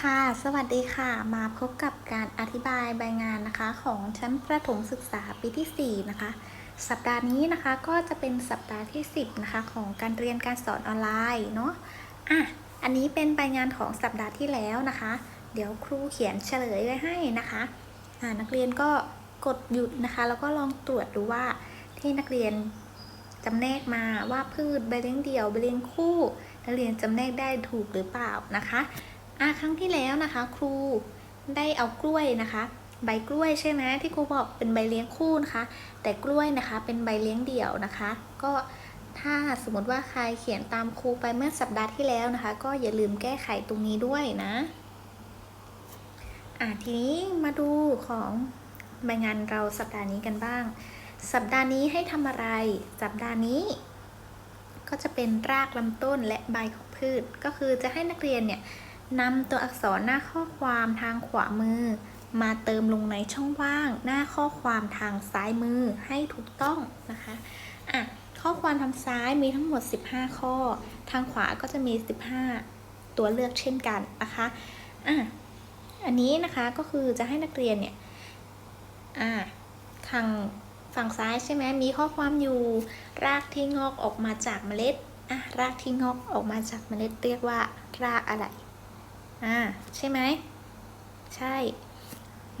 ค่ะ สวัสดีค่ะ มาพบกับการอธิบายใบงานนะคะ ของชั้นประถมศึกษาปีที่ 4 นะคะ สัปดาห์นี้นะคะก็จะเป็นสัปดาห์ที่ 10 นะคะ ของการเรียนการสอนออนไลน์เนาะ อะ อันนี้เป็นใบงานของสัปดาห์ที่แล้วนะคะ เดี๋ยวครูเขียนเฉลยไว้ให้นะคะ อ่านักเรียนก็กดหยุดนะคะ แล้วก็ลองตรวจดูว่าที่นักเรียนจำแนกมาว่าพืชใบเลี้ยงเดี่ยวใบเลี้ยงคู่ นักเรียนจำแนกได้ถูกหรือเปล่านะคะ อะครั้งที่แล้วนะคะ ครูได้เอากล้วยนะคะ ใบกล้วยใช่ไหมที่ครูบอกเป็นใบเลี้ยงคู่นะคะ แต่กล้วยนะคะเป็นใบเลี้ยงเดี่ยวนะคะ ก็ถ้าสมมติว่าใครเขียนตามครูไปเมื่อสัปดาห์ที่แล้วนะคะ ก็อย่าลืมแก้ไขตรงนี้ด้วยนะอะทีนี้มาดูของใบงานเราสัปดาห์นี้กันบ้าง สัปดาห์นี้ให้ทำอะไร สัปดาห์นี้ ก็จะเป็นรากลำต้นและใบของพืช ก็คือจะให้นักเรียนเนี่ย นำตัวอักษรหน้าข้อความทางขวามือ มาเติมลงในช่องว่าง หน้าข้อความทางซ้ายมือให้ถูกต้องนะคะอะข้อความทางซ้ายมีทั้งหมด 15 ข้อ ทางขวาก็จะมี 15 ตัวเลือกเช่นกันนะคะอะอันนี้นะคะก็คือจะให้นักเรียนเนี่ยอะทางฝั่งซ้ายใช่ไหมมีข้อความอยู่รากที่งอกออกมาจากเมล็ดอะรากที่งอกออกมาจากเมล็ดเรียกว่ารากอะไร อ่าใช่ไหมใช่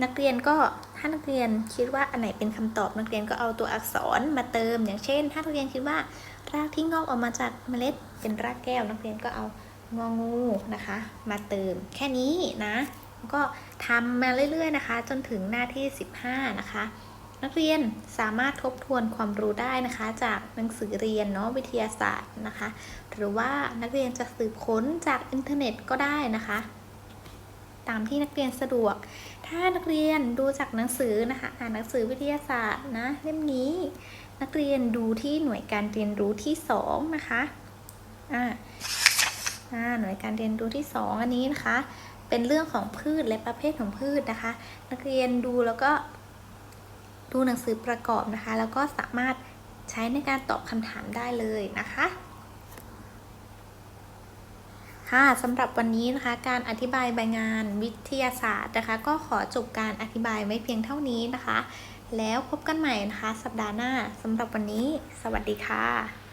นักเรียนก็ถ้านักเรียนคิดว่าอันไหนเป็นคำตอบนักเรียนก็เอาตัวอักษรมาเติม อย่างเช่น ถ้านักเรียนคิดว่ารากที่งอกออกมาจากเมล็ดเป็นรากแก้ว นักเรียนก็เอางองูนะคะ มาเติมแค่นี้นะ ก็ทำมาเรื่อยๆนะคะ จนถึงหน้าที่ 15 นะคะ นักเรียนสามารถทบทวนความรู้ได้นะคะ จากหนังสือเรียนเนาะวิทยาศาสตร์นะคะ หรือว่านักเรียนจะสืบค้นจากอินเทอร์เน็ตก็ได้นะคะ ตามที่นักเรียนสะดวก ถ้านักเรียนดูจากหนังสือนะคะอ่านหนังสือวิทยาศาสตร์นะเล่มนี้ นักเรียนดูที่หน่วยการเรียนรู้ที่2นะคะอ่าอ่าหน่วยการเรียนรู้ที่ 2 อันนี้นะคะ เป็นเรื่องของพืชและประเภทของพืชนะคะ นักเรียนดูแล้วก็ ดูหนังสือประกอบนะคะ แล้วก็สามารถใช้ในการตอบคำถามได้เลยนะคะค่ะสำหรับวันนี้นะคะการอธิบายใบงานวิทยาศาสตร์นะคะ ก็ขอจบการอธิบายไว้เพียงเท่านี้นะคะ แล้วพบกันใหม่นะคะ สัปดาห์หน้าสำหรับวันนี้ สวัสดีค่ะ